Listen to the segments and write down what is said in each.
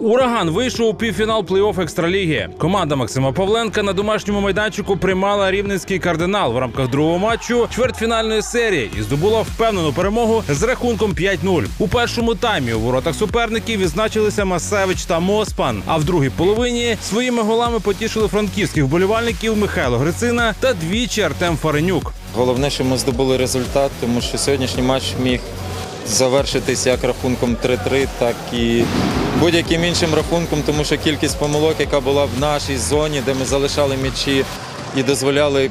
Ураган вийшов у півфінал плей-офф екстраліги. Команда Максима Павленка на домашньому майданчику приймала рівненський кардинал в рамках другого матчу чвертьфінальної серії і здобула впевнену перемогу з рахунком 5-0. У першому таймі у воротах суперників відзначилися Масевич та Моспан. А в другій половині своїми голами потішили франківських вболівальників Михайло Грицина та двічі Артем Фаренюк. Головне, що ми здобули результат, тому що сьогоднішній матч міг завершитись як рахунком 3-3, так і будь-яким іншим рахунком, тому що кількість помилок, яка була в нашій зоні, де ми залишали м'ячі і дозволяли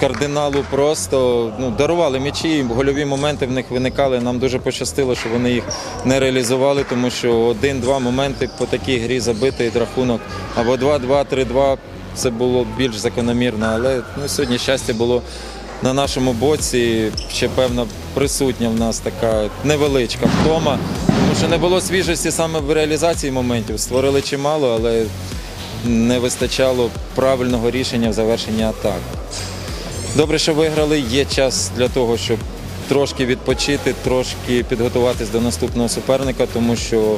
кардиналу просто ну, дарували м'ячі, гольові моменти в них виникали. Нам дуже пощастило, що вони їх не реалізували, тому що один-два моменти по такій грі забити рахунок або 2-2, 3-2 це було більш закономірно. Але ну, сьогодні щастя було на нашому боці. Ще певна присутня в нас така невеличка втома, тому що не було свіжості саме в реалізації моментів. Створили чимало, але не вистачало правильного рішення в завершенні атак. Добре, що виграли. Є час для того, щоб трошки відпочити, трошки підготуватись до наступного суперника, тому що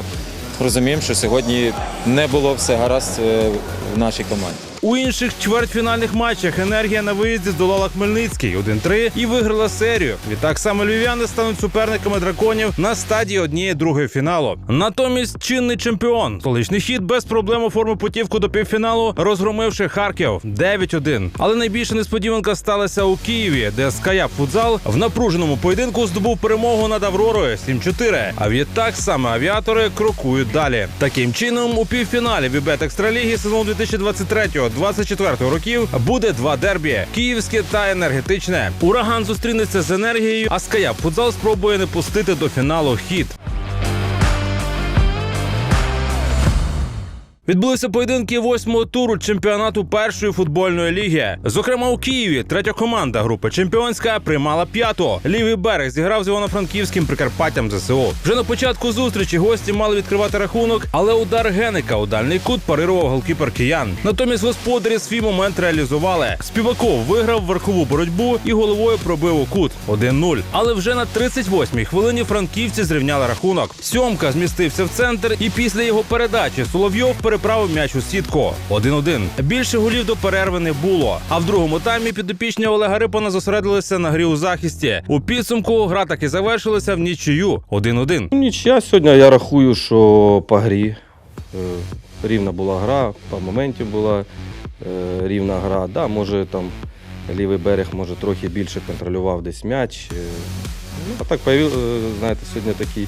розуміємо, що сьогодні не було все гаразд е, нашій команді. У інших чвертьфінальних матчах енергія на виїзді здолала Хмельницький 1-3 і виграла серію. Відтак саме львів'яни стануть суперниками драконів на стадії однієї другої фіналу. Натомість чинний чемпіон столичний хід без проблем оформив путівку до півфіналу, розгромивши Харків 9-1. Але найбільша несподіванка сталася у Києві, де Скаяп Футзал в напруженому поєдинку здобув перемогу над Авророю 7-4. А відтак саме авіатори крокують далі. Таким чином, у півфіналі Вібет Екстраліги сезону 2023-2024 років буде два дербі: київське та енергетичне. Ураган зустрінеться з енергією, а Скаяп Футзал спробує не пустити до фіналу хід. Відбулися поєдинки восьмого туру чемпіонату першої футбольної ліги. Зокрема, у Києві третя команда групи чемпіонська приймала п'яту. Лівий берег зіграв з Івано-Франківським Прикарпаттям ЗСУ. Вже на початку зустрічі гості мали відкривати рахунок, але удар Геника у дальний кут парирував голкіпер киян. Натомість господарі свій момент реалізували. Співаков виграв верхову боротьбу і головою пробив у кут 1-0. Але вже на 38-й хвилині франківці зрівняли рахунок. Сьомка змістився в центр, і після його передачі Соловйов переправив м'яч у сітку. 1-1. Більше голів до перерви не було. А в другому таймі підопічні Олега Рипана зосередилися на грі у захисті. У підсумку гра таки завершилася в нічию 1-1. Ну, Нічия сьогодні я рахую, що по грі е, рівна була гра, по моментів була е, рівна гра. Да, може там лівий берег може трохи більше контролював десь м'яч. е, Ну, а так знаєте, сьогодні такий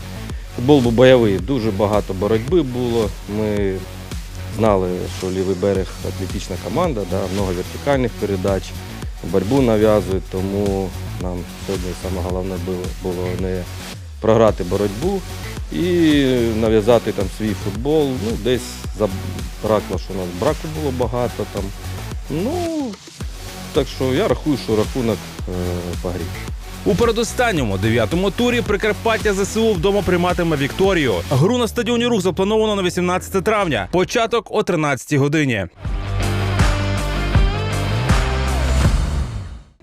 футбол був бойовий, дуже багато боротьби було. Ми знали, що лівий берег атлетична команда, да, много вертикальних передач, боротьбу нав'язують, тому нам сьогодні саме головне було, не програти боротьбу і нав'язати там свій футбол. Ну, десь забракло, що у нас браку було багато там. Ну, так що я рахую, що рахунок е, по. У передостанньому дев'ятому турі Прикарпаття ЗСУ вдома прийматиме Вікторію. Гру на стадіоні рух заплановано на 18 травня. Початок о 13 годині.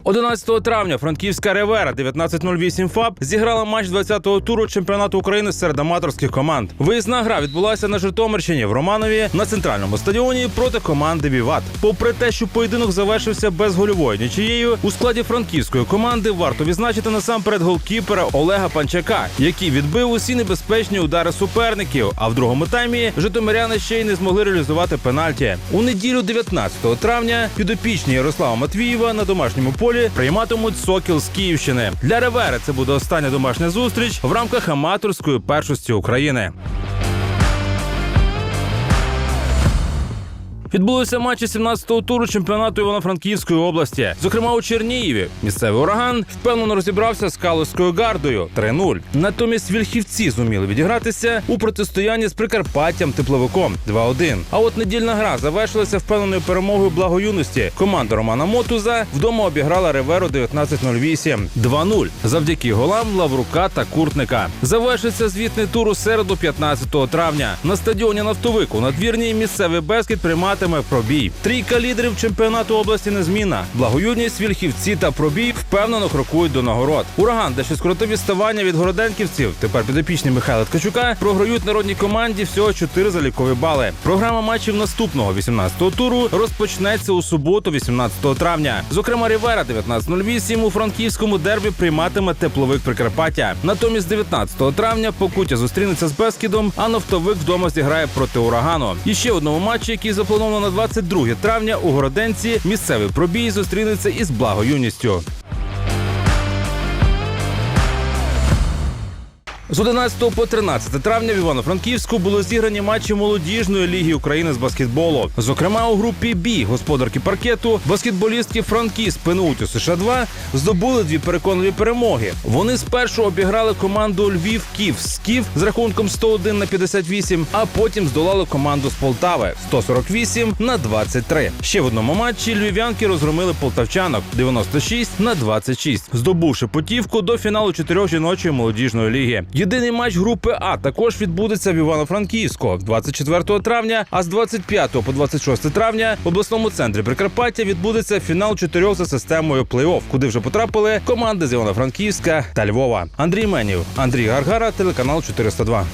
11 травня франківська Ревера 1908 ФАП зіграла матч 20-го туру чемпіонату України серед аматорських команд. Виїзна гра відбулася на Житомирщині в Романові на центральному стадіоні проти команди Віват. Попри те, що поєдинок завершився безгольовою нічиєю, у складі франківської команди варто відзначити насамперед голкіпера Олега Панчака, який відбив усі небезпечні удари суперників. А в другому таймі житомиряни ще й не змогли реалізувати пенальті. У неділю 19 травня підопічні Ярослава Матвієва на домашньому полі прийматимуть Сокіл з Київщини. Для Ревери це буде остання домашня зустріч в рамках аматорської першості України. Відбулися матчі 17-го туру чемпіонату Івано-Франківської області. Зокрема, у Черніїві місцевий ураган впевнено розібрався з Калузькою гардою 3-0. Натомість вільхівці зуміли відігратися у протистоянні з Прикарпаттям тепловиком 2-1. А от недільна гра завершилася впевненою перемогою благоюності. Команда Романа Мотуза вдома обіграла Реверу 19-08 2-0 завдяки голам Лаврука та Куртника. Завершиться звітний тур у середу 15 травня. На стадіоні Нафтовик у надвірній місцевий Бескіт прийматиме прийматиме пробій. Трійка лідерів чемпіонату області незмінна. Благоюдність, вільхівці та пробій впевнено крокують до нагород. Ураган, де ще скоротив відставання від городенківців, тепер підопічні Михайла Ткачука, програють народній команді всього 4 залікові бали. Програма матчів наступного 18-го туру розпочнеться у суботу, 18 травня. Зокрема, Рівера 19.08 у франківському дербі прийматиме тепловик Прикарпаття. Натомість 19 травня Покуття зустрінеться з Бескідом, а нафтовик вдома зіграє проти урагану. І ще одному матчі, який заплановано на 22 травня, у Городенці місцевий пробій зустрінеться із благоюністю. З 11 по 13 травня в Івано-Франківську були зіграні матчі молодіжної ліги України з баскетболу. Зокрема, у групі Бі господарки паркету баскетболістки Франкіс Пенутю США 2 здобули дві переконливі перемоги. Вони спершу обіграли команду Львів Ків Скіф з рахунком 101 на 58, а потім здолали команду з Полтави 148 на 23. Ще в одному матчі львів'янки розгромили полтавчанок 96 на 26, здобувши путівку до фіналу чотирьох жіночої молодіжної ліги. Єдиний матч групи А також відбудеться в Івано-Франківську 24 травня. А з 25 по 26 травня в обласному центрі Прикарпаття відбудеться фінал чотирьох за системою плей-офф, куди вже потрапили команди з Івано-Франківська та Львова. Андрій Менів, Андрій Гаргара, телеканал 402.